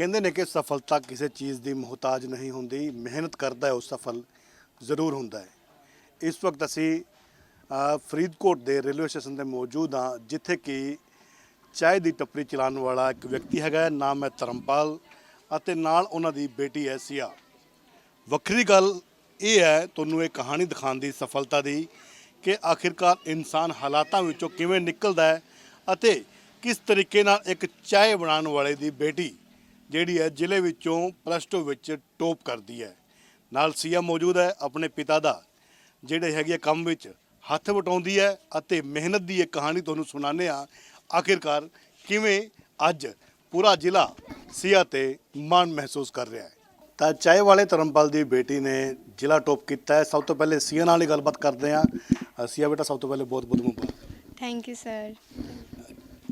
ਕਹਿੰਦੇ ਨੇ ਕਿ ਸਫਲਤਾ ਕਿਸੇ ਚੀਜ਼ ਦੀ ਮੁਹਤਾਜ ਨਹੀਂ ਹੁੰਦੀ, ਮਿਹਨਤ ਕਰਦਾ ਹੈ, ਉਹ ਸਫਲ ਜ਼ਰੂਰ ਹੁੰਦਾ ਹੈ। ਇਸ ਵਕਤ ਅਸੀਂ ਫਰੀਦਕੋਟ ਦੇ ਰੇਲਵੇ ਸਟੇਸ਼ਨ ਤੇ ਮੌਜੂਦ ਹਾਂ, ਜਿੱਥੇ ਕਿ ਚਾਹ ਦੀ ਟੱਪਰੀ ਚਲਾਉਣ ਵਾਲਾ ਇੱਕ ਵਿਅਕਤੀ ਹੈਗਾ ਨਾਮ ਹੈ ਧਰਮਪਾਲ ਅਤੇ ਨਾਲ ਉਹਨਾਂ ਦੀ ਬੇਟੀ ਹੈ ਸਿਆ। ਵੱਖਰੀ ਗੱਲ ਇਹ ਹੈ, ਤੁਹਾਨੂੰ ਇਹ ਕਹਾਣੀ ਦਿਖਾਉਣ ਦੀ ਸਫਲਤਾ ਦੀ ਕਿ ਆਖਿਰਕਾਰ ਇਨਸਾਨ ਹਾਲਾਤਾਂ ਵਿੱਚੋਂ ਕਿਵੇਂ ਨਿਕਲਦਾ ਹੈ ਅਤੇ ਕਿਸ ਤਰੀਕੇ ਨਾਲ ਇੱਕ ਚਾਹ ਬਣਾਉਣ ਵਾਲੇ ਦੀ ਬੇਟੀ ਜਿਹੜੀ ਹੈ ਜ਼ਿਲ੍ਹੇ ਵਿੱਚੋਂ ਪਲੱਸ 2 ਵਿੱਚ ਟੋਪ ਕਰਦੀ ਹੈ। ਨਾਲ ਸੀਆ ਮੌਜੂਦ ਹੈ ਆਪਣੇ ਪਿਤਾ ਦਾ, ਜਿਹੜੇ ਹੈਗੇ ਆ ਕੰਮ ਵਿੱਚ ਹੱਥ ਵਟਾਉਂਦੀ ਹੈ ਅਤੇ ਮਿਹਨਤ ਦੀ ਇਹ ਕਹਾਣੀ ਤੁਹਾਨੂੰ ਸੁਣਾਉਂਦੇ ਆ ਆਖਿਰਕਾਰ ਕਿਵੇਂ ਅੱਜ ਪੂਰਾ ਜ਼ਿਲ੍ਹਾ ਸੀਆ ਤੇ ਮਾਣ ਮਹਿਸੂਸ ਕਰ ਰਿਹਾ ਹੈ। ਤਾਂ ਚਾਏ ਵਾਲੇ ਧਰਮਪਾਲ ਦੀ ਬੇਟੀ ਨੇ ਜ਼ਿਲ੍ਹਾ ਟੋਪ ਕੀਤਾ ਹੈ। ਸਭ ਤੋਂ ਪਹਿਲੇ ਸੀਆ ਨਾਲ ਹੀ ਗੱਲਬਾਤ ਕਰਦੇ ਆ ਸੀਆ ਬੇਟਾ, ਸਭ ਤੋਂ ਪਹਿਲੇ ਬਹੁਤ ਬਹੁਤ ਮੁਬਾਰਕ। ਥੈਂਕ ਯੂ ਸਰ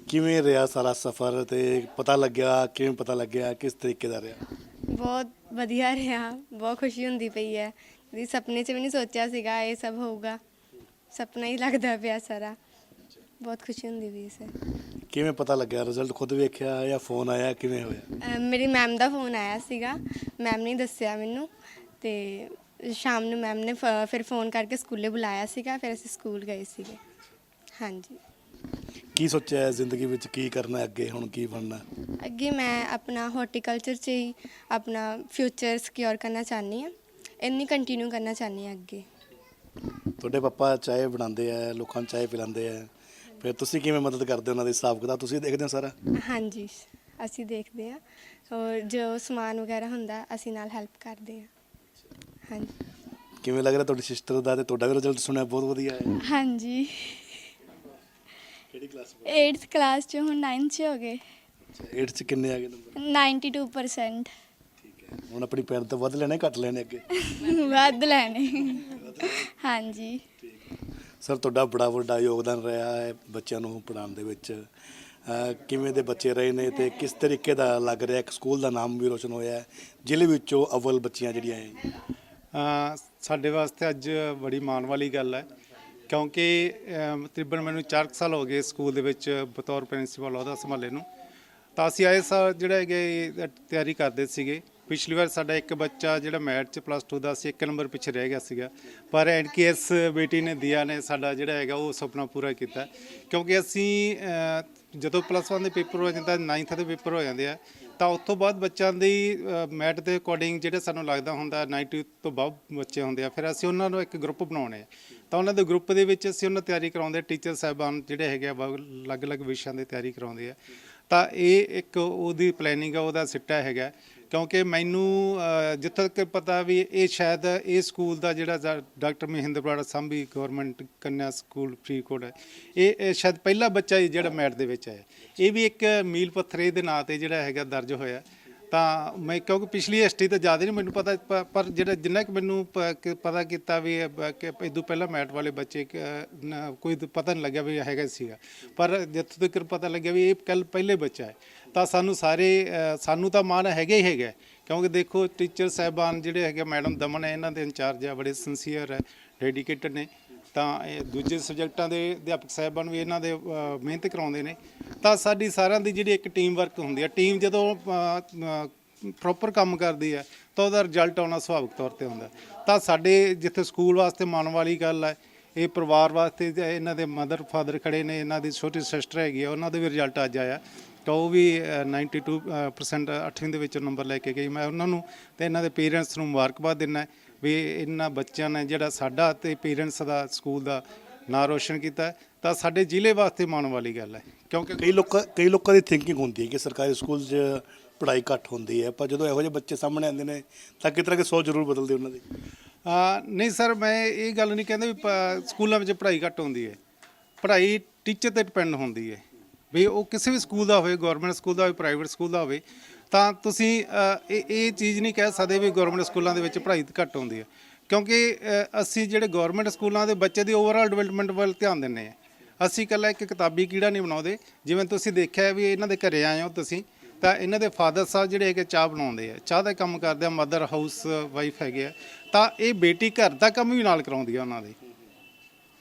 ਕਿਵੇਂ ਰਿਹਾ ਸਾਰਾ ਸਫ਼ਰ ਤੇ ਪਤਾ ਲੱਗਿਆ ਕਿਵੇਂ ਪਤਾ ਲੱਗਿਆ ਕਿਸ ਤਰੀਕੇ ਦਾ ਰਿਹਾ? ਬਹੁਤ ਵਧੀਆ ਰਿਹਾ ਬਹੁਤ ਖੁਸ਼ੀ ਹੁੰਦੀ ਪਈ ਹੈ। ਜੀ ਸੁਪਨੇ 'ਚ ਵੀ ਨਹੀਂ ਸੋਚਿਆ ਸੀਗਾ ਇਹ ਸਭ ਹੋਊਗਾ। ਸੁਪਨਾ ਹੀ ਲੱਗਦਾ ਪਿਆ ਸਾਰਾ। ਬਹੁਤ ਖੁਸ਼ੀ ਹੁੰਦੀ ਪਈ ਸਰ ਕਿਵੇਂ ਪਤਾ ਲੱਗਿਆ? ਰਿਜ਼ਲਟ ਖੁਦ ਵੇਖਿਆ ਜਾਂ ਫੋਨ ਆਇਆ? ਕਿਵੇਂ ਹੋਇਆ? ਅਹ ਮੇਰੀ ਮੈਮ ਦਾ ਫੋਨ ਆਇਆ ਸੀਗਾ। ਮੈਮ ਨੇ ਦੱਸਿਆ ਮੈਨੂੰ ਤੇ ਸ਼ਾਮ ਨੂੰ ਮੈਮ ਨੇ ਫ- ਫਿਰ ਫੋਨ ਕਰਕੇ ਸਕੂਲੇ ਬੁਲਾਇਆ ਸੀਗਾ ਫਿਰ ਅਸੀਂ ਸਕੂਲ ਗਏ ਸੀਗੇ। ਹਾਂਜੀ। ਕੀ ਸੋਚਿਆ ਹੈ ਜ਼ਿੰਦਗੀ ਵਿੱਚ ਕੀ ਕਰਨਾ ਹੈ ਅੱਗੇ ਹੁਣ ਕੀ ਬਣਨਾ? ਅੱਗੇ ਮੈਂ ਆਪਣਾ ਹਾਰਟੀਕਲਚਰ 'ਚ ਹੀ ਆਪਣਾ ਫਿਊਚਰ ਸਿਕਿਉਰ ਕਰਨਾ ਚਾਹਨੀ ਹਾਂ। ਇੰਨੀ ਕੰਟੀਨਿਊ ਕਰਨਾ ਚਾਹਨੀ ਹਾਂ ਅੱਗੇ। ਤੁਹਾਡੇ ਪਾਪਾ ਚਾਹ ਬਣਾਉਂਦੇ ਆ ਲੋਕਾਂ ਨੂੰ ਚਾਹ ਪਿਲਾਉਂਦੇ ਆ। ਫਿਰ ਤੁਸੀਂ ਕਿਵੇਂ ਮਦਦ ਕਰਦੇ ਹੋ ਉਹਨਾਂ ਦੇ ਹਿਸਾਬ ਕਿਤਾਬ ਤੁਸੀਂ ਦੇਖਦੇ ਹੋ ਸਾਰਾ? ਹਾਂਜੀ ਅਸੀਂ ਦੇਖਦੇ ਹਾਂ। ਔਰ ਜੋ ਸਮਾਨ ਵਗੈਰਾ ਹੁੰਦਾ ਅਸੀਂ ਨਾਲ ਹੈਲਪ ਕਰਦੇ ਹਾਂ। ਹਾਂਜੀ। ਕਿਵੇਂ ਲੱਗ ਰਿਹਾ ਤੁਹਾਡੀ ਸਿਸਟਰ ਦਾ ਤੇ ਤੁਹਾਡਾ ਵੀ ਰਿਜ਼ਲਟ ਸੁਣਿਆ? ਬਹੁਤ ਵਧੀਆ ਹੈ। ਹਾਂਜੀ। ਕਿਹੜੀ ਕਲਾਸ 8th ਕਲਾਸ ਚ ਹੁਣ 9th ਚ ਹੋ ਗਏ। ਵਿੱਚ 8 ਚ ਕਿੰਨੇ ਆ ਗਏ ਨੰਬਰ 92% ਠੀਕ ਹੈ। ਹੁਣ ਆਪਣੀ ਭੈਣ ਤੋਂ ਵੱਧ ਲੈਣੇ ਘੱਟ ਲੈਣੇ ਅੱਗੇ? ਵੱਧ ਲੈਣੇ। ਹਾਂਜੀ। ਸਰ ਤੁਹਾਡਾ ਬੜਾ ਵੱਡਾ ਯੋਗਦਾਨ ਰਿਹਾ ਹੈ ਬੱਚਿਆਂ ਨੂੰ ਪੜ੍ਹਾਉਣ ਦੇ ਵਿੱਚ। ਅਹ ਕਿਵੇਂ ਦੇ ਬੱਚੇ ਰਹੇ ਨੇ ਤੇ ਕਿਸ ਤਰੀਕੇ ਦਾ ਲੱਗ ਰਿਹਾ? ਇੱਕ ਸਕੂਲ ਦਾ ਨਾਮ ਵੀ ਰੋਸ਼ਨ ਹੋਇਆ ਹੈ। ਜ਼ਿਲ੍ਹੇ ਵਿੱਚੋਂ ਅਵਲ ਬੱਚੀਆਂ ਜਿਹੜੀਆਂ ਹੈ ਅ, ਸਾਡੇ ਵਾਸਤੇ ਅੱਜ ਬੜੀ ਮਾਣ ਵਾਲੀ ਗੱਲ ਹੈ। ਕਿਉਂਕਿ ਤਕਰੀਬਨ ਮੈਨੂੰ 4 ਸਾਲ ਹੋ ਗਏ ਸਕੂਲ ਦੇ ਵਿੱਚ ਬਤੌਰ ਪ੍ਰਿੰਸੀਪਲ ਉਹਦਾ ਸੰਭਾਲੇ ਨੂੰ। ਤਾਂ ਅਸੀਂ ਆਏ ਸਾਲ ਜਿਹੜਾ ਹੈਗੇ ਇਹ ਤਿਆਰੀ ਕਰਦੇ ਸੀਗੇ। ਪਿਛਲੀ ਵਾਰ ਸਾਡਾ ਇੱਕ ਬੱਚਾ ਜਿਹੜਾ ਮੈਟ ਚ ਪਲੱਸ 2 ਦਾ ਸੀ, ਇੱਕ ਨੰਬਰ ਪਿੱਛੇ ਰਹਿ ਗਿਆ ਸੀਗਾ। ਪਰ ਐਂਡ ਐਨਕੇਐਸ ਬੇਟੀ ਨੇ, ਦਿਆ ਨੇ ਸਾਡਾ ਜਿਹੜਾ ਹੈਗਾ ਉਹ ਸੁਪਨਾ ਪੂਰਾ ਕੀਤਾ। ਕਿਉਂਕਿ ਅਸੀਂ ਜਦੋਂ ਪਲੱਸ 1 ਦੇ ਪੇਪਰ ਹੋ ਜਾਂਦਾ 9th ਦੇ ਪੇਪਰ ਹੋ ਜਾਂਦੇ ਆ ਤਾਂ ਉਸ ਤੋਂ ਬਾਅਦ ਬੱਚਿਆਂ ਦੀ ਮੈਟ ਦੇ ਅਕੋਰਡਿੰਗ ਜਿਹੜੇ ਸਾਨੂੰ ਲੱਗਦਾ ਹੁੰਦਾ 90 ਤੋਂ ਬਾਅਦ ਬੱਚੇ ਹੁੰਦੇ ਆ, ਫਿਰ ਅਸੀਂ ਉਹਨਾਂ ਨੂੰ ਇੱਕ ਗਰੁੱਪ ਬਣਾਉਣੇ ਆ। ਤਾਂ ਉਹਨਾਂ ਦੇ ਗਰੁੱਪ ਦੇ ਵਿੱਚ ਅਸੀਂ ਉਹਨਾਂ ਤਿਆਰੀ ਕਰਾਉਂਦੇ ਟੀਚਰ ਸਾਹਿਬਾਨ ਜਿਹੜੇ ਹੈਗੇ ਆ ਵਾ- ਅਲੱਗ-ਅਲੱਗ ਵਿਸ਼ਿਆਂ ਦੀ ਤਿਆਰੀ ਕਰਾਉਂਦੇ ਆ। ਤਾਂ ਇਹ ਇੱਕ ਉਹਦੀ ਪਲੈਨਿੰਗ ਆ ਉਹਦਾ ਸਿੱਟਾ ਹੈਗਾ। ਕਿਉਂਕਿ ਮੈਨੂੰ ਅ, ਜਿੱਥੋਂ ਤੱਕ ਪਤਾ ਵੀ ਇਹ ਸ਼ਾਇਦ ਇਹ ਸਕੂਲ ਦਾ ਜਿਹੜਾ ਡਾਕਟਰ ਮਹਿੰਦਰ ਬਰਾੜਾ ਸੰਭੀ ਗਵਰਨਮੈਂਟ ਕੰਨਿਆ ਸਕੂਲ ਫਰੀਦਕੋਟ ਹੈ। ਇਹ ਇਹ ਸ਼ਾਇਦ ਪਹਿਲਾ ਬੱਚਾ ਹੀ ਜਿਹੜਾ ਮੈਟ ਦੇ ਵਿੱਚ ਆਇਆ। ਇਹ ਵੀ ਇੱਕ ਮੀਲ ਪੱਥਰੇ ਦੇ ਨਾਂ ਤੇ ਜਿਹੜਾ ਹੈਗਾ ਦਰਜ ਹੋਇਆ। ਤਾਂ ਮੈਂ ਕਿਉਂਕਿ ਪਿਛਲੀ ਹਿਸਟਰੀ ਤਾਂ ਜ਼ਿਆਦਾ ਨਹੀਂ ਮੈਨੂੰ ਪਤਾ ਪ- ਪਰ ਜਿਹੜਾ ਜਿੰਨਾ ਕਿ ਮੈਨੂੰ ਪ- ਕਿ ਪਤਾ ਕੀਤਾ ਵੀ ਇਹ ਬ- ਕਿ ਇਦੋਂ ਪਹਿਲਾਂ ਮੈਟ ਵਾਲੇ ਬੱਚੇ ਕ- ਨਾ- ਕੋਈ ਤਾਂ ਪਤਾ ਨਹੀਂ ਲੱਗਿਆ ਵੀ ਹੈਗਾ ਸੀਗਾ। ਪਰ ਜਿੱਥੋਂ ਤੱਕ ਪਤਾ ਲੱਗਿਆ ਵੀ ਇਹ ਕੱਲ ਪਹਿਲੇ ਬੱਚਾ ਹੈ ਤਾਂ ਸਾਨੂੰ ਸਾਰੇ ਅ, ਸਾਨੂੰ ਤਾਂ ਮਾਣ ਹੈਗਾ ਹੀ ਹੈਗਾ। ਕਿਉਂਕਿ ਦੇਖੋ ਟੀਚਰ ਸਾਹਿਬਾਨ ਜਿਹੜੇ ਹੈਗੇ ਮੈਡਮ ਦਮਨ ਹੈ ਇਹਨਾਂ ਦੇ ਇੰਚਾਰਜ ਆ ਬੜੇ ਸਿੰਸੀਅਰ ਹੈ ਡੈਡੀਕੇਟਡ ਨੇ। ਤਾਂ ਇਹ ਦੂਜੇ ਸਬਜੈਕਟਾਂ ਦੇ ਅਧਿਆਪਕ ਸਾਹਿਬਾਨ ਵੀ ਇਹਨਾਂ ਦੇ ਅ, ਮਿਹਨਤ ਕਰਾਉਂਦੇ ਨੇ। ਤਾਂ ਸਾਡੀ ਸਾਰਿਆਂ ਦੀ ਜਿਹੜੀ ਇੱਕ ਟੀਮ ਵਰਕ ਹੁੰਦੀ ਹੈ ਟੀਮ ਜਦੋਂ ਪ੍ਰੋਪਰ ਕੰਮ ਕਰਦੀ ਹੈ ਤਾਂ ਉਹਦਾ ਰਿਜ਼ਲਟ ਆਉਣਾ ਸੁਭਾਵਿਕ ਤੌਰ ਤੇ ਹੁੰਦਾ। ਹੈ। ਤਾਂ ਸਾਡੇ ਜਿੱਥੇ ਸਕੂਲ ਵਾਸਤੇ ਮਾਣ ਵਾਲੀ ਗੱਲ ਹੈ ਇਹ ਪਰਿਵਾਰ ਵਾਸਤੇ ਤੇ ਇਹਨਾਂ ਦੇ ਮਦਰ ਫਾਦਰ ਖੜੇ ਨੇ ਇਹਨਾਂ ਦੀ ਛੋਟੀ ਸਿਸਟਰ ਹੈਗੀ ਆ ਉਹਨਾਂ ਦੇ ਵੀ ਰਿਜ਼ਲਟ ਅੱਜ ਆਇਆ। ਤਾਂ ਉਹ ਵੀ ਅ, 92% 8ਵੀਂ ਦੇ ਵਿੱਚੋਂ ਨੰਬਰ ਲੈ ਕੇ ਗਈ। ਮੈਂ ਉਹਨਾਂ ਨੂੰ ਤੇ ਇਹਨਾਂ ਦੇ ਪੇਰੈਂਟਸ ਨੂੰ ਮੁਬਾਰਕਬਾਦ ਦਿੰਦਾ। ਵੀ ਇਹਨਾਂ ਬੱਚਿਆਂ ਨੇ ਜਿਹੜਾ ਸਾਡਾ ਤੇ ਪੇਰੈਂਟਸ ਦਾ ਸਕੂਲ ਦਾ ਨਾਂ ਰੋਸ਼ਨ ਕੀਤਾ ਤਾਂ ਸਾਡੇ ਜ਼ਿਲ੍ਹੇ ਵਾਸਤੇ ਮਾਣ ਵਾਲੀ ਗੱਲ ਹੈ ਕਿਉਂਕਿ ਕਈ ਲੋਕ ਕਈ ਲੋਕਾਂ ਦੀ ਥਿੰਕਿੰਗ ਹੁੰਦੀ ਹੈ ਕਿ ਸਰਕਾਰੀ ਸਕੂਲ 'ਚ ਪੜ੍ਹਾਈ ਘੱਟ ਹੁੰਦੀ ਹੈ ਪਰ ਜਦੋਂ ਇਹੋ ਜਿਹੇ ਬੱਚੇ ਸਾਹਮਣੇ ਆਉਂਦੇ ਨੇ ਤਾਂ ਕਿਤੇ ਨਾ ਕਿਤੇ ਸੋਚ ਜ਼ਰੂਰ ਬਦਲਦੀ ਉਹਨਾਂ ਦੀ? ਨਹੀਂ ਸਰ ਮੈਂ ਇਹ ਗੱਲ ਨਹੀਂ ਕਹਿੰਦਾ ਵੀ ਪ- ਸਕੂਲਾਂ ਵਿੱਚ ਪੜ੍ਹਾਈ ਘੱਟ ਹੁੰਦੀ ਹੈ। ਪੜ੍ਹਾਈ ਟੀਚਰ ਤੇ ਡਿਪੈਂਡ ਹੁੰਦੀ ਹੈ। ਵੀ ਉਹ ਕਿਸੇ ਵੀ ਸਕੂਲ ਦਾ ਹੋਵੇ ਗਵਰਨਮੈਂਟ ਸਕੂਲ ਦਾ ਹੋਵੇ ਪ੍ਰਾਈਵੇਟ ਸਕੂਲ ਦਾ ਹੋਵੇ ਤਾਂ ਤੁਸੀਂ ਇਹ ਇਹ ਚੀਜ਼ ਨਹੀਂ ਕਹਿ ਸਕਦੇ ਵੀ ਗਵਰਨਮੈਂਟ ਸਕੂਲਾਂ ਦੇ ਵਿੱਚ ਪੜ੍ਹਾਈ ਘੱਟ ਹੁੰਦੀ ਹੈ। ਕਿਉਂਕਿ ਅਸੀਂ ਜਿਹੜੇ ਗਵਰਨਮੈਂਟ ਸਕੂਲਾਂ ਦੇ ਬੱਚੇ ਦੀ ਓਵਰਆਲ ਡਿਵੈਲਪਮੈਂਟ ਵੱਲ ਧਿਆਨ ਦਿੰਦੇ ਹਾਂ। ਅਸੀਂ ਇਕੱਲਾ ਇੱਕ ਕਿਤਾਬੀ ਕੀੜਾ ਨਹੀਂ ਬਣਾਉਂਦੇ। ਜਿਵੇਂ ਤੁਸੀਂ ਦੇਖਿਆ ਵੀ ਇਹਨਾਂ ਦੇ ਘਰੇ ਆਏ ਹੋ ਤੁਸੀਂ, ਤਾਂ ਇਹਨਾਂ ਦੇ ਫਾਦਰ ਸਾਹਿਬ ਜਿਹੜੇ ਹੈਗੇ ਚਾਹ ਬਣਾਉਂਦੇ ਆ। ਚਾਹ ਦਾ ਕੰਮ ਕਰਦੇ ਆ ਮਦਰ ਹਾਊਸ ਵਾਈਫ ਹੈਗੇ ਆ। ਤਾਂ ਇਹ ਬੇਟੀ ਘਰ ਦਾ ਕੰਮ ਵੀ ਨਾਲ ਕਰਾਉਂਦੀ ਆ ਉਹਨਾਂ ਦੇ।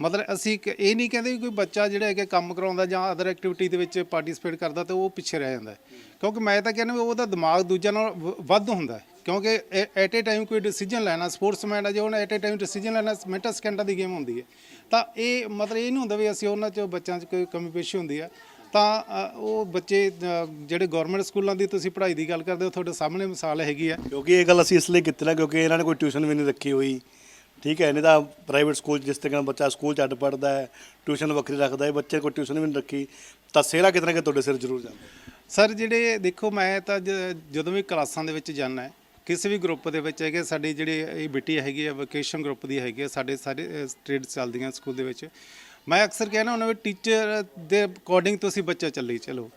ਮਤਲਬ ਅਸੀਂ ਇੱਕ ਇਹ ਨਹੀਂ ਕਹਿੰਦੇ ਵੀ ਕੋਈ ਬੱਚਾ ਜਿਹੜਾ ਹੈਗਾ ਕੰਮ ਕਰਾਉਂਦਾ ਜਾਂ ਅਦਰ ਐਕਟੀਵਿਟੀ ਦੇ ਵਿੱਚ ਪਾਰਟਿਸਿਪੇਟ ਕਰਦਾ ਤੇ ਉਹ ਪਿੱਛੇ ਰਹਿ ਜਾਂਦਾ ਹੈ। ਕਿਉਂਕਿ ਮੈਂ ਤਾਂ ਕਹਿੰਦਾ ਵੀ ਉਹਦਾ ਦਿਮਾਗ ਦੂਜਿਆਂ ਨਾਲ ਵ- ਵੱਧ ਹੁੰਦਾ ਹੈ। ਕਿਉਂਕਿ ਐਟ ਏ ਟਾਈਮ ਕੋਈ ਡਿਸੀਜਨ ਲੈਣਾ ਸਪੋਰਟਸਮੈਨ ਹੈ ਜੇ ਉਹਨੇ ਐਟ ਏ ਟਾਈਮ ਡਿਸੀਜਨ ਲੈਣਾ ਮਿੰਟਾਂ ਸਕਿੰਟਾਂ ਦੀ ਗੇਮ ਹੁੰਦੀ ਹੈ ਤਾਂ ਇਹ ਮਤਲਬ ਇਹ ਨਹੀਂ ਹੁੰਦਾ ਵੀ ਅਸੀਂ ਉਹਨਾਂ 'ਚ ਬੱਚਿਆਂ 'ਚ ਕੋਈ ਕਮੀ ਪੇਸ਼ੀ ਹੁੰਦੀ ਹੈ ਤਾਂ ਅ, ਉਹ ਬੱਚੇ ਅ, ਜਿਹੜੇ ਗਵਰਨਮੈਂਟ ਸਕੂਲਾਂ ਦੀ ਤੁਸੀਂ ਪੜ੍ਹਾਈ ਦੀ ਗੱਲ ਕਰਦੇ ਹੋ ਤੁਹਾਡੇ ਸਾਹਮਣੇ ਮਿਸਾਲ ਹੈਗੀ ਹੈ ਕਿਉਂਕਿ ਇਹ ਗੱਲ ਅਸੀਂ ਇਸ ਲਈ ਕੀਤੀ ਨਾ ਕਿਉਂਕਿ ਇਹਨਾਂ ਨੇ ਕੋਈ ਟਿਊਸ਼ਨ ਵੀ ਨਹੀਂ ਰੱਖੀ ਹੋਈ ਠੀਕ ਹੈ, ਨਹੀਂ ਤਾਂ ਪ੍ਰਾਈਵੇਟ ਸਕੂਲ 'ਚ ਜਿਸ ਤਰ੍ਹਾਂ ਬੱਚਾ ਸਕੂਲ 'ਚ ਅੱਡ ਪੜਦਾ ਹੈ ਟਿਊਸ਼ਨ ਵੱਖਰੀ ਰੱਖਦਾ ਹੈ, ਬੱਚੇ ਕੋਈ ਟਿਊਸ਼ਨ ਵੀ ਨਹੀਂ ਰੱਖੀ, ਤਾਂ ਸੇਰਾ ਕਿਤਨਾ ਕਿ ਤੁਹਾਡੇ ਸਿਰ ਜ਼ਰੂਰ ਜਾਂਦਾ। ਸਰ, ਜਿਹੜੇ ਦੇਖੋ, ਮੈਂ ਤਾਂ ਜ- ਜਦੋਂ ਵੀ ਕਲਾਸਾਂ ਦੇ ਵਿੱਚ ਜਾਂਦਾ ਕਿਸੇ ਵੀ ਗਰੁੱਪ ਦੇ ਵਿੱਚ ਹੈਗੇ, ਸਾਡੀ ਜਿਹੜੀ ਇਹ ਬਿਟੀ ਹੈਗੀ ਆ ਵੋਕੇਸ਼ਨ ਗਰੁੱਪ ਦੀ ਹੈਗੀ ਆ ਸਾਡੇ ਸਾਰੇ ਟ੍ਰੇਡ ਚੱਲਦੀਆਂ ਸਕੂਲ ਦੇ ਵਿੱਚ, ਮੈਂ ਅਕਸਰ ਕਹਿਣਾ ਹੁੰਦਾ ਵੀ ਟੀਚਰ ਦੇ ਅਕੋਰਡਿੰਗ ਤੁਸੀਂ ਬੱਚਾ ਚੱਲੀ ਚਲੋ,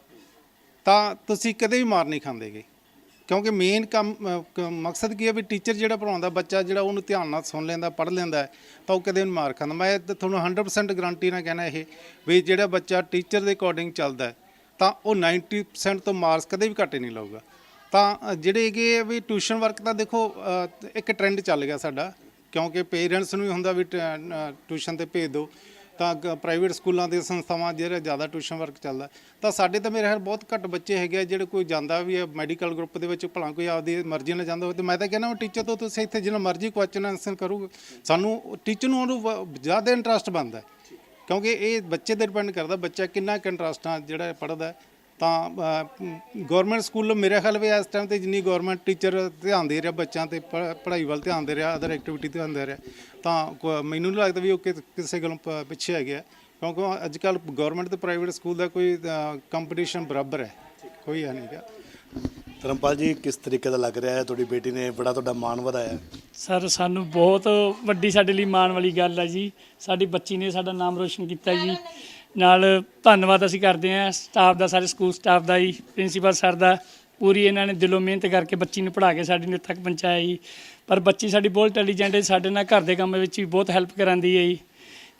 ਤਾਂ ਤੁਸੀਂ ਕਦੇ ਵੀ ਮਾਰ ਨਹੀਂ ਖਾਂਦੇਗੇ। ਕਿਉਂਕਿ ਮੇਨ ਕੰਮ ਅ, ਮਕਸਦ ਕੀ ਹੈ ਵੀ ਟੀਚਰ ਜਿਹੜਾ ਪੜਾਉਂਦਾ ਬੱਚਾ ਜਿਹੜਾ ਉਹਨੂੰ ਧਿਆਨ ਨਾਲ ਸੁਣ ਲੈਂਦਾ ਪੜ੍ਹ ਲੈਂਦਾ ਹੈ, ਤਾਂ ਉਹ ਕਦੇ ਨਹੀਂ ਮਾਰ ਖਾਂਦਾ। ਮੈਂ ਤਾਂ ਤੁਹਾਨੂੰ 100% ਗਾਰੰਟੀ ਨਾਲ ਕਹਿਣਾ ਇਹ ਵੀ ਜਿਹੜਾ ਬੱਚਾ ਟੀਚਰ ਦੇ ਅਕੋਰਡਿੰਗ ਚੱਲਦਾ ਹੈ, ਤਾਂ ਉਹ 90% ਤੋਂ ਮਾਰਕਸ ਕਦੇ ਵੀ ਘੱਟ ਨਹੀਂ ਲਊਗਾ। ਤਾਂ ਅ, ਜਿਹੜੇ ਹੈਗੇ ਆ ਵੀ ਟਿਊਸ਼ਨ ਵਰਕ ਤਾਂ ਦੇਖੋ ਅ, ਇੱਕ ਟ੍ਰੈਂਡ ਚੱਲ ਗਿਆ ਸਾਡਾ ਕਿਉਂਕਿ ਪੇਰੈਂਟਸ ਨੂੰ ਵੀ ਹੁੰਦਾ ਵੀ ਟਿਊਸ਼ਨ ਤੇ ਭੇਜ ਦਿਓ। ਤਾਂ ਪ੍ਰਾਈਵੇਟ ਸਕੂਲਾਂ ਦੇ ਸੰਸਥਾਵਾਂ ਜਿਹੜਾ ਜ਼ਿਆਦਾ ਟਿਊਸ਼ਨ ਵਰਕ ਚੱਲਦਾ। ਤਾਂ ਸਾਡੇ ਤਾਂ ਮੇਰੇ ਖਿਆਲ ਬਹੁਤ ਘੱਟ ਬੱਚੇ ਹੈਗੇ ਆ, ਜਿਹੜੇ ਕੋਈ ਜਾਂਦਾ ਵੀ ਹੈ ਮੈਡੀਕਲ ਗਰੁੱਪ ਦੇ ਵਿੱਚ, ਭਲਾ ਕੋਈ ਆਪਦੀ ਮਰਜ਼ੀ ਨਾਲ ਜਾਂਦਾ ਹੋਵੇ। ਤੇ ਮੈਂ ਤਾਂ ਕਹਿੰਦਾ ਟੀਚਰ ਤੋਂ ਤੁਸੀਂ ਇੱਥੇ ਜਿੰਨਾ ਮਰਜ਼ੀ ਕੁਐਸਚਨ ਆਨਸਰ ਕਰੋਗੇ ਸਾਨੂੰ ਟੀਚਰ ਨੂੰ ਉਹਨੂੰ ਵ- ਜ਼ਿਆਦਾ ਇੰਟਰਸਟ ਬਣਦਾ। ਕਿਉਂਕਿ ਇਹ ਬੱਚੇ ਤੇ ਡਿਪੈਂਡ ਕਰਦਾ, ਬੱਚਾ ਕਿੰਨਾ ਇੰਟਰਸਟ ਆ ਜਿਹੜਾ ਪੜ੍ਹਦਾ। ਤਾਂ ਗਵਰਨਮੈਂਟ ਸਕੂਲ ਮੇਰੇ ਖਿਆਲ ਵੀ ਇਸ ਟਾਈਮ ਤੇ ਜਿੰਨੀ ਗਵਰਨਮੈਂਟ ਟੀਚਰ ਧਿਆਨ ਦੇ ਰਿਹਾ ਬੱਚਿਆਂ ਤੇ ਪੜ੍ਹਾਈ ਵੱਲ ਧਿਆਨ ਦੇ ਰਿਹਾ ਅਦਰ ਐਕਟੀਵਿਟੀ ਤੇ ਧਿਆਨ ਦੇ ਰਿਹਾ ਤਾਂ ਕੋ- ਮੈਨੂੰ ਨਹੀਂ ਲੱਗਦਾ ਵੀ ਉਹ ਕਿ- ਕਿਸੇ ਗੱਲੋਂ ਪਿੱਛੇ ਹੈਗੇ ਆ। ਕਿਉਂਕਿ ਅੱਜ ਕੱਲ ਗਵਰਨਮੈਂਟ ਤੇ ਪ੍ਰਾਈਵੇਟ ਸਕੂਲ ਦਾ ਕੋਈ ਕੰਪੀਟੀਸ਼ਨ ਬਰਾਬਰ ਹੈ। ਕੋਈ ਹੈ ਨਹੀਂਗਾ ਧਰਮਪਾਲ ਜੀ ਕਿਸ ਤਰੀਕੇ ਦਾ ਲੱਗ ਰਿਹਾ ਹੈ? ਤੁਹਾਡੀ ਬੇਟੀ ਨੇ ਬੜਾ ਤੁਹਾਡਾ ਮਾਣ ਵਧਾਇਆ। ਸਰ ਸਾਨੂੰ ਬਹੁਤ ਵੱਡੀ ਸਾਡੇ ਲਈ ਮਾਣ ਵਾਲੀ ਗੱਲ ਹੈ ਜੀ। ਸਾਡੀ ਬੱਚੀ ਨੇ ਸਾਡਾ ਨਾਮ ਰੋਸ਼ਨ ਕੀਤਾ ਜੀ। ਨਾਲ ਧੰਨਵਾਦ ਅਸੀਂ ਕਰਦੇ ਹਾਂ ਸਟਾਫ ਦਾ ਸਾਰੇ ਸਕੂਲ ਸਟਾਫ ਦਾ ਜੀ ਪ੍ਰਿੰਸੀਪਲ ਸਰ ਦਾ। ਪੂਰੀ ਇਹਨਾਂ ਨੇ ਦਿਲੋਂ ਮਿਹਨਤ ਕਰਕੇ ਬੱਚੀ ਨੂੰ ਪੜ੍ਹਾ ਕੇ ਸਾਡੀ ਨੇ ਤੱਕ ਪਹੁੰਚਾਇਆ ਜੀ। ਪਰ ਬੱਚੀ ਸਾਡੀ ਬਹੁਤ ਇੰਟੈਲੀਜੈਂਟ ਹੈ ਸਾਡੇ ਨਾਲ ਘਰ ਦੇ ਕੰਮ ਵਿੱਚ ਵੀ ਬਹੁਤ ਹੈਲਪ ਕਰਾਂਦੀ ਹੈ ਜੀ।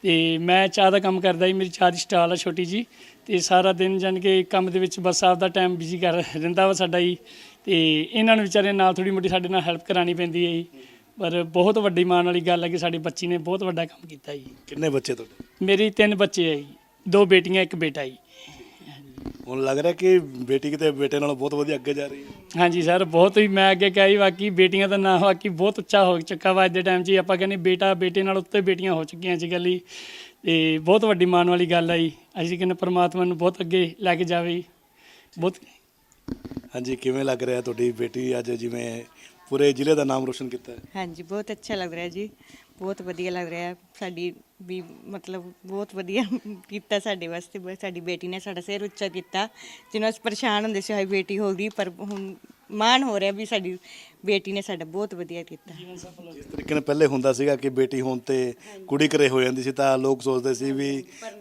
ਤੇ ਮੈਂ ਚਾਹ ਦਾ ਕੰਮ ਕਰਦਾ ਜੀ ਮੇਰੀ ਚਾਹ ਦੀ ਸਟਾਲ ਆ ਛੋਟੀ ਜੀ। ਤੇ ਸਾਰਾ ਦਿਨ ਜਾਣੀ ਕਿ ਕੰਮ ਦੇ ਵਿੱਚ ਬਸ ਆਪਦਾ ਟਾਈਮ ਬਿਜ਼ੀ ਕਰ ਰਹਿੰਦਾ ਵਾ ਸਾਡਾ ਜੀ। ਤੇ ਇਹਨਾਂ ਨੂੰ ਵਿਚਾਰੇ ਨਾਲ ਥੋੜੀ ਮੋਟੀ ਸਾਡੇ ਨਾਲ ਹੈਲਪ ਕਰਾਣੀ ਪੈਂਦੀ ਹੈ ਜੀ। ਪਰ ਬਹੁਤ ਵੱਡੀ ਮਾਣ ਵਾਲੀ ਗੱਲ ਹੈ ਕਿ ਸਾਡੀ ਬੱਚੀ ਨੇ ਬਹੁਤ ਵੱਡਾ ਕੰਮ ਕੀਤਾ ਜੀ। ਕਿੰਨੇ ਬੱਚੇ ਤੁਹਾਡੇ? ਮੇਰੀ ਤਿੰਨ ਬੱਚੇ ਹੈ ਜੀ। ਦੋ ਬੇਟੀਆਂ ਇੱਕ ਬੇਟਾ ਜੀ। ਹੁਣ ਲੱਗ ਰਿਹਾ ਕਿ ਬੇਟੀ ਕਿਤੇ ਬੇਟੇ ਨਾਲੋਂ ਬਹੁਤ ਵਧੀਆ ਅੱਗੇ ਜਾ ਰਹੀ ਹੈ। ਹਾਂਜੀ ਸਰ ਬਹੁਤ ਹੀ ਮੈਂ ਅੱਗੇ ਕਹੀ ਵਾਕੀ ਬੇਟੀਆਂ ਦਾ ਨਾਂ ਵਾਕੀ ਬਹੁਤ ਉੱਚਾ ਹੋ ਚੁੱਕਾ ਵਾ ਅੱਜ ਦੇ ਟਾਈਮ 'ਚ ਜੀ। ਆਪਾਂ ਕਹਿੰਦੇ ਬੇਟਾ ਬੇਟੇ ਨਾਲ ਉੱਤੇ ਬੇਟੀਆਂ ਹੋ ਚੁੱਕੀਆਂ ਅੱਜ ਕੱਲ੍ਹ ਤੇ ਬਹੁਤ ਵੱਡੀ ਮਾਣ ਵਾਲੀ ਗੱਲ ਹੈ ਜੀ। ਅਸੀਂ ਕਹਿੰਦੇ ਪ੍ਰਮਾਤਮਾ ਨੂੰ ਬਹੁਤ ਅੱਗੇ ਲੈ ਕੇ ਜਾਵੇ ਜੀ। ਬਹੁਤ ਹਾਂਜੀ ਕਿਵੇਂ ਲੱਗ ਰਿਹਾ ਤੁਹਾਡੀ ਬੇਟੀ ਅੱਜ? ਜਿਵੇਂ ਪੂਰੇ ਜ਼ਿਲ੍ਹੇ ਦਾ ਨਾਮ ਰੋਸ਼ਨ ਕੀਤਾ ਹੈ। ਹਾਂਜੀ ਬਹੁਤ ਅੱਛਾ ਲੱਗ ਰਿਹਾ ਜੀ। ਬਹੁਤ ਵਧੀਆ ਲੱਗ ਰਿਹਾ ਹੈ। ਸਾਡੀ ਵੀ ਮਤਲਬ ਬਹੁਤ ਵਧੀਆ ਕੀਤਾ ਸਾਡੇ ਵਾਸਤੇ ਬ- ਸਾਡੀ ਬੇਟੀ ਨੇ ਸਾਡਾ ਸਿਰ ਉੱਚਾ ਕੀਤਾ ਜਿਹਨੂੰ ਅਸੀਂ ਪਰੇਸ਼ਾਨ ਹੁੰਦੇ ਸੀ ਹਾਈ ਬੇਟੀ ਹੋ ਗਈ ਪਰ ਹੁਣ ਮਾਣ ਹੋ ਰਿਹਾ ਵੀ ਸਾਡੀ ਬੇਟੀ ਨੇ ਸਾਡਾ ਬਹੁਤ ਵਧੀਆ ਕੀਤਾ ਜਿਸ ਤਰੀਕੇ ਨਾਲ ਪਹਿਲੇ ਹੁੰਦਾ ਸੀਗਾ ਕਿ ਬੇਟੀ ਹੋਣ ਤੇ ਕੁੜੀ ਘਰੇ ਹੋ ਜਾਂਦੀ ਸੀ ਤਾਂ ਲੋਕ ਸੋਚਦੇ ਸੀ ਵੀ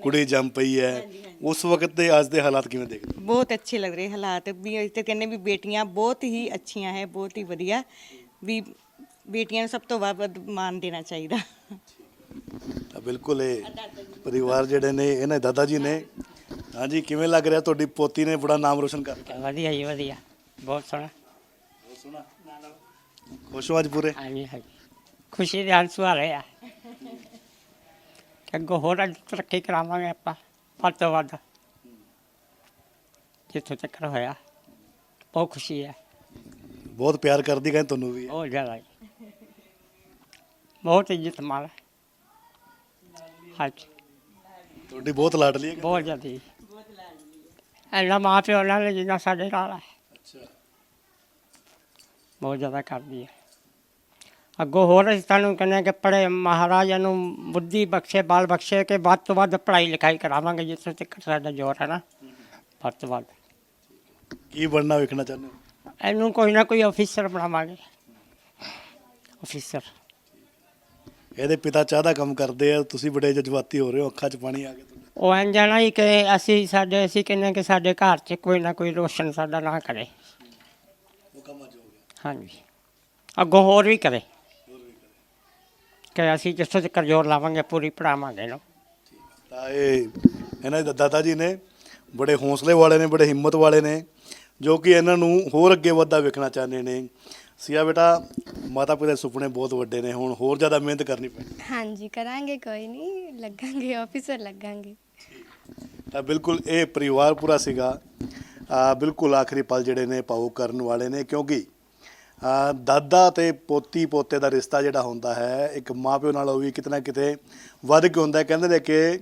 ਕੁੜੀ ਜੰਮ ਪਈ ਹੈ ਉਸ ਵਕਤ ਦੇ ਅੱਜ ਦੇ ਹਾਲਾਤ ਕਿਵੇਂ ਦੇਖਦੇ? ਬਹੁਤ ਅੱਛੇ ਲੱਗ ਰਹੇ ਹਾਲਾਤ ਵੀ ਅਸੀਂ ਤਾਂ ਕਹਿੰਦੇ ਵੀ ਬੇਟੀਆਂ ਬਹੁਤ ਹੀ ਅੱਛੀਆਂ ਹੈ ਬਹੁਤ ਹੀ ਵਧੀਆ ਵੀ ਬੇਟੀਆਂ ਨੂੰ ਸਭ ਤੋਂ ਵੱਧ ਮਾਣ ਦੇਣਾ ਚਾਹੀਦਾ। ਤਾਂ ਬਿਲਕੁਲ ਇਹ ਪਰਿਵਾਰ ਜਿਹੜੇ ਨੇ ਇਹਨਾਂ ਦੇ ਦਾਦਾ ਜੀ ਨੇ। ਹਾਂਜੀ ਕਿਵੇਂ ਲੱਗ ਰਿਹਾ ਤੁਹਾਡੀ ਪੋਤੀ ਨੇ ਬੜਾ ਨਾਮ ਰੋਸ਼ਨ ਕਰਤਾ ਵਧੀਆ ਜੀ ਵਧੀਆ। ਬਹੁਤ ਸੋਹਣਾ। ਖੁਸ਼ ਹੋ ਅੱਜ ਪੂਰੇ? ਹਾਂਜੀ ਹਾਂਜੀ ਖੁਸ਼ੀ ਦੇ ਹੰਸੂ ਆ ਰਹੇ ਆ। ਕਿ ਅੱਗੋਂ ਹੋਰ ਅੱਗੇ ਤਰੱਕੀ ਕਰਾਵਾਂਗੇ ਆਪਾਂ ਵੱਧ ਤੋਂ ਵੱਧ। ਜਿੱਥੋਂ ਤੱਕ ਹੋਇਆ। ਬਹੁਤ ਖੁਸ਼ੀ ਹੈ ਬਹੁਤ ਪਿਆਰ ਕਰਦੀ ਕਹਿੰਦੇ ਤੁਹਾਨੂੰ ਵੀ। ਬਹੁਤ ਜ਼ਿਆਦਾ ਬਹੁਤ ਇੱਜ਼ਤ ਮਾਲ ਹਾਂਜੀ। ਤੁਹਾਡੀ ਬਹੁਤ ਲਾਡਲੀ ਹੈ ਬਹੁਤ ਜ਼ਿਆਦਾ। ਜੀ ਐਨਾ ਮਾਂ ਪਿਓ ਨਾਲ ਨੇ ਜਿੰਨਾ ਸਾਡੇ ਨਾਲ ਹੈ। ਬਹੁਤ ਜ਼ਿਆਦਾ ਕਰਦੀ ਹੈ। ਅੱਗੋਂ ਹੋਰ ਅਸੀਂ ਤੁਹਾਨੂੰ ਕਹਿੰਦੇ ਹਾਂ ਕਿ ਪੜੇ ਮਹਾਰਾਜਾ ਨੂੰ ਬੁੱਧੀ ਬਖਸ਼ੇ ਬਾਲ ਬਖਸ਼ੇ ਕਿ ਵੱਧ ਤੋਂ ਵੱਧ ਪੜ੍ਹਾਈ ਲਿਖਾਈ ਕਰਾਵਾਂਗੇ ਜਿੱਥੋਂ ਤੱਕ ਸਾਡਾ ਜ਼ੋਰ ਹੈ ਨਾ। ਵੱਧ ਤੋਂ ਵੱਧ। ਕੀ ਬਣਨਾ ਵੇਖਣਾ ਚਾਹੁੰਦੇ ਹੋ? ਇਹਨੂੰ ਕੋਈ ਨਾ ਕੋਈ ਅਫੀਸਰ ਬਣਾਵਾਂਗੇ। ਅਫੀਸਰ ਇਹਦੇ ਪਿਤਾ ਚਾਹ ਦਾ ਕੰਮ ਕਰਦੇ ਆ ਤੁਸੀਂ ਬੜੇ ਜਜ਼ਬਾਤੀ ਹੋ ਰਹੇ ਹੋ ਅੱਖਾਂ 'ਚ ਪਾਣੀ ਆ ਗਿਆ ਉਹ ਇੰਝ ਆ ਨਾ ਜੀ ਕਿ ਅਸੀਂ ਸਾਡੇ ਅਸੀਂ ਕਹਿੰਦੇ ਹਾਂ ਕਿ ਸਾਡੇ ਘਰ 'ਚ ਕੋਈ ਨਾ ਕੋਈ ਰੋਸ਼ਨ ਸਾਡਾ ਨਾ ਕਰੇ। ਉਹ ਕੰਮ ਅੱਜ ਹੋ ਗਿਆ। ਹਾਂਜੀ। ਅੱਗੋਂ ਹੋਰ ਵੀ ਕਰੇ। ਕਿ ਅਸੀਂ ਜਿੱਥੋਂ ਤੱਕ ਜ਼ੋਰ ਲਾਵਾਂਗੇ ਪੂਰੀ ਪੜਾਵਾਂਗੇ ਇਹਨੂੰ। ਤਾਂ ਇਹ ਇਹਨਾਂ ਦੇ ਦਾਦਾ ਜੀ ਨੇ ਬੜੇ ਹੌਸਲੇ ਵਾਲੇ ਨੇ ਬੜੇ ਹਿੰਮਤ ਵਾਲੇ ਨੇ ਜੋ ਕਿ ਇਹਨਾਂ ਨੂੰ ਹੋਰ ਅੱਗੇ ਵੱਧਦਾ ਵੇਖਣਾ ਚਾਹੁੰਦੇ ਨੇ। ਸਿਆ ਬੇਟਾ ਮਾਤਾ ਪਿਤਾ ਦੇ ਸੁਪਨੇ ਬਹੁਤ ਵੱਡੇ ਨੇ ਹੁਣ ਹੋਰ ਜ਼ਿਆਦਾ ਮਿਹਨਤ ਕਰਨੀ ਪੈਣੀ। ਹਾਂਜੀ ਕਰਾਂਗੇ ਕੋਈ ਨਹੀਂ ਲੱਗਾਂਗੇ ਆਫੀਸਰ ਲੱਗਾਂਗੇ। ਤਾਂ ਬਿਲਕੁਲ ਇਹ ਪਰਿਵਾਰ ਪੂਰਾ ਸੀਗਾ। ਆ ਬਿਲਕੁਲ ਆਖਰੀ ਪਲ ਜਿਹੜੇ ਨੇ ਭਾਵੁਕ ਕਰਨ ਵਾਲੇ ਨੇ ਕਿਉਂਕਿ ਆ ਦਾਦਾ ਤੇ ਪੋਤੀ ਪੋਤੇ ਦਾ ਰਿਸ਼ਤਾ ਜਿਹੜਾ ਹੁੰਦਾ ਹੈ ਇੱਕ ਮਾਪਿਓ ਨਾਲ ਵੀ ਕਿਤਨਾ ਕਿਤੇ ਵੱਧ ਕੇ ਹੁੰਦਾ ਹੈ। ਕਹਿੰਦੇ ਨੇ ਕਿ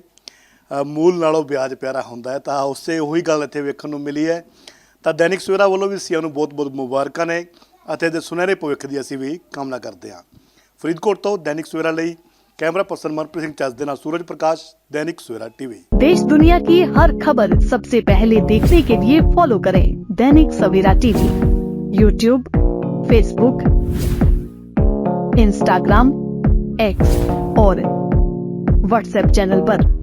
ਅ, ਮੂਲ ਨਾਲੋਂ ਵਿਆਜ ਪਿਆਰਾ ਹੁੰਦਾ ਹੈ। ਤਾਂ ਉਸੇ ਉਹੀ ਗੱਲ ਇੱਥੇ ਵੇਖਣ ਨੂੰ ਮਿਲੀ ਹੈ। ਤਾਂ ਦੈਨਿਕ ਸਵੇਰਾ ਵੱਲੋਂ ਵੀ ਸੀਆ ਨੂੰ ਬਹੁਤ-ਬਹੁਤ ਮੁਬਾਰਕਾਂ ਨੇ। ਅਤੇ ਦੇ ਸੁਨਹਿਰੇ ਭਵਿੱਖ ਦੀ ਅਸੀਂ ਵੀ ਕਾਮਨਾ ਕਰਦੇ ਹਾਂ ਫਰੀਦਕੋਟ ਤੋਂ ਦੈਨਿਕ ਸਵੇਰਾ ਲਈ ਕੈਮਰਾ ਪਰਸਨ ਮਨਪ੍ਰੀਤ ਸਿੰਘ ਚੱਜ ਦੇ ਨਾਲ ਸੂਰਜ ਪ੍ਰਕਾਸ਼ ਦੈਨਿਕ ਸਵੇਰਾ ਟੀਵੀ देश दुनिया की हर खबर सबसे पहले देखने के लिए फॉलो करें Dainik Savera TV YouTube Facebook Instagram X और व्हाट्सएप चैनल पर।